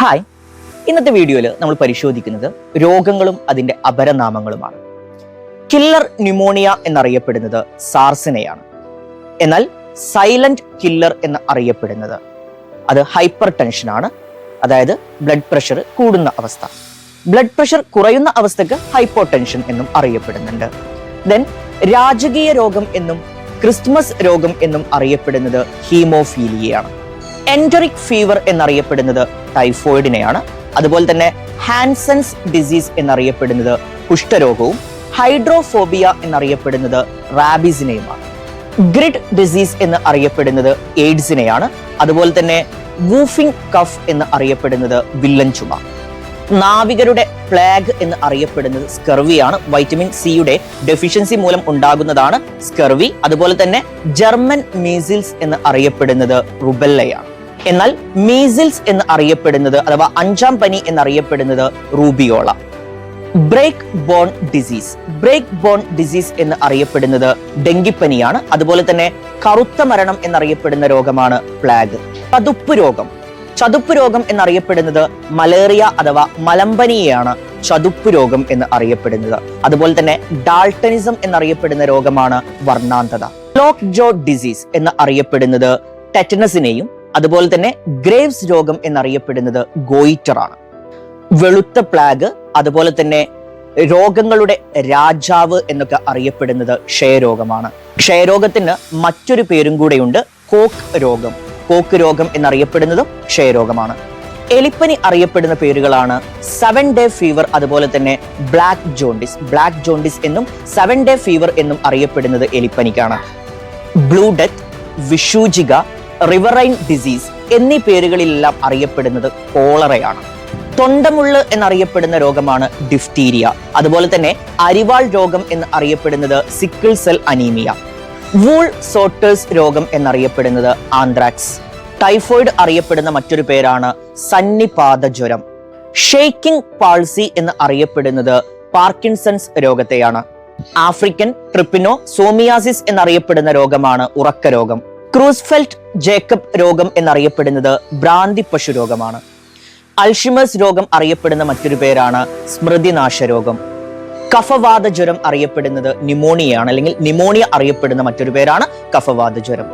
Hi. ഇന്നത്തെ വീഡിയോയിൽ നമ്മൾ പരിശോധിക്കുന്നത് രോഗങ്ങളും അതിന്റെ അപരനാമങ്ങളുമാണ്. കില്ലർ ന്യൂമോണിയ എന്നറിയപ്പെടുന്നത് സാർസിനെയാണ് എന്നാൽ സൈലന്റ് കില്ലർ എന്ന് അറിയപ്പെടുന്നത് അത് ഹൈപ്പർ ടെൻഷനാണ് അതായത് ബ്ലഡ് പ്രഷർ കൂടുന്ന അവസ്ഥ. ബ്ലഡ് പ്രഷർ കുറയുന്ന അവസ്ഥക്ക് ഹൈപ്പോ ടെൻഷൻ എന്നും അറിയപ്പെടുന്നുണ്ട്. ദെൻ രാജകീയ രോഗം എന്നും ക്രിസ്മസ് രോഗം എന്നും അറിയപ്പെടുന്നത് ഹീമോഫീലിയയാണ് എന്ററിക് ഫീവർ എന്നറിയപ്പെടുന്നത് ടൈഫോയിഡിനെയാണ് അതുപോലെ തന്നെ ഹാൻസൻസ് ഡിസീസ് എന്നറിയപ്പെടുന്നത് കുഷ്ഠരോഗവും ഹൈഡ്രോഫോബിയ എന്നറിയപ്പെടുന്നത് റാബിസിനെയുമാണ് ഗ്രിഡ് ഡിസീസ് എന്ന് അറിയപ്പെടുന്നത് എയ്ഡ്സിനെയാണ് അതുപോലെ തന്നെ വൂഫിംഗ് കഫ് എന്ന് അറിയപ്പെടുന്നത് വില്ലൻ ചുമ നാവികരുടെ പ്ലാഗ് എന്ന് അറിയപ്പെടുന്നത് സ്കർവിയാണ് വൈറ്റമിൻ സിയുടെ ഡെഫിഷ്യൻസി മൂലം ഉണ്ടാകുന്നതാണ് സ്കർവി അതുപോലെ തന്നെ ജർമ്മൻ മീസിൽസ് എന്ന് അറിയപ്പെടുന്നത് റുബെല്ലയാണ് എന്നാൽ മീസിൽസ് എന്ന് അറിയപ്പെടുന്നത് അഥവാ അഞ്ചാം പനി എന്നറിയപ്പെടുന്നത് rubeola. Break bone disease. Break bone disease എന്ന് അറിയപ്പെടുന്നത് ഡെങ്കിപ്പനിയാണ്. അതുപോലെ തന്നെ കറുത്ത മരണം എന്നറിയപ്പെടുന്ന രോഗമാണ് പ്ലാഗ്. ചതുപ്പ് രോഗം. ചതുപ്പ് രോഗം എന്നറിയപ്പെടുന്നത് മലേറിയ അഥവാ മലമ്പനിയാണ് ചതുപ്പ് രോഗം എന്ന് അറിയപ്പെടുന്നത്. അതുപോലെ തന്നെ ഡാൾട്ടനിസം എന്നറിയപ്പെടുന്ന രോഗമാണ് വർണാന്തത. ലോക്ക് ജോ ഡിസീസ് എന്ന് അറിയപ്പെടുന്നത് ടെറ്റനസിനെയും അതുപോലെ തന്നെ ഗ്രേവ്സ് രോഗം എന്നറിയപ്പെടുന്നത് ഗോയിറ്റർ ആണ് വെളുത്ത പ്ലാഗ് അതുപോലെ തന്നെ രോഗങ്ങളുടെ രാജാവ് എന്നൊക്കെ അറിയപ്പെടുന്നത് ക്ഷയരോഗമാണ്. ക്ഷയരോഗത്തിന് മറ്റൊരു പേരും കൂടെയുണ്ട് കോക്ക് രോഗം. കോക്ക് രോഗം എന്നറിയപ്പെടുന്നതും ക്ഷയരോഗമാണ്. എലിപ്പനി അറിയപ്പെടുന്ന പേരുകളാണ് സെവൻ ഡേ ഫീവർ അതുപോലെ തന്നെ ബ്ലാക്ക് ജോണ്ടിസ് ബ്ലാക്ക് ജോണ്ടിസ് എന്നും സെവൻ ഡേ ഫീവർ എന്നും അറിയപ്പെടുന്നത് എലിപ്പനിക്കാണ്. ബ്ലൂ ഡെത്ത് വിഷൂജിക റിവറൈൻ ഡിസീസ് എന്നീ പേരുകളിലെല്ലാം അറിയപ്പെടുന്നത് കോളറയാണ്. തൊണ്ടമുള്ള് എന്നറിയപ്പെടുന്ന രോഗമാണ് ഡിഫ്തീരിയ അതുപോലെ തന്നെ അരിവാൾ രോഗം എന്ന് അറിയപ്പെടുന്നത് sickle cell anaemia wool sorters രോഗം എന്നറിയപ്പെടുന്നത് ആന്ത്രാക്സ് ടൈഫോയിഡ് അറിയപ്പെടുന്ന മറ്റൊരു പേരാണ് സന്നിപാത ജ്വരം. ഷെയ്ക്കിംഗ് പാൾസി എന്ന് അറിയപ്പെടുന്നത് പാർക്കിൻസൺസ് രോഗത്തെയാണ്. ആഫ്രിക്കൻ ട്രിപ്പിനോ സോമിയാസിസ് എന്നറിയപ്പെടുന്ന രോഗമാണ് ഉറക്ക രോഗം ക്രൂസ്ഫെൽറ്റ് ജേക്കബ് രോഗം എന്നറിയപ്പെടുന്നത് ഭ്രാന്തി പശു രോഗമാണ്. അൽഷിമസ് രോഗം അറിയപ്പെടുന്ന മറ്റൊരു പേരാണ് സ്മൃതിനാശ രോഗം. കഫവാത ജ്വരം അറിയപ്പെടുന്നത് ന്യൂമോണിയയാണ് അല്ലെങ്കിൽ ന്യൂമോണിയ അറിയപ്പെടുന്ന മറ്റൊരു പേരാണ് കഫവാത ജ്വരം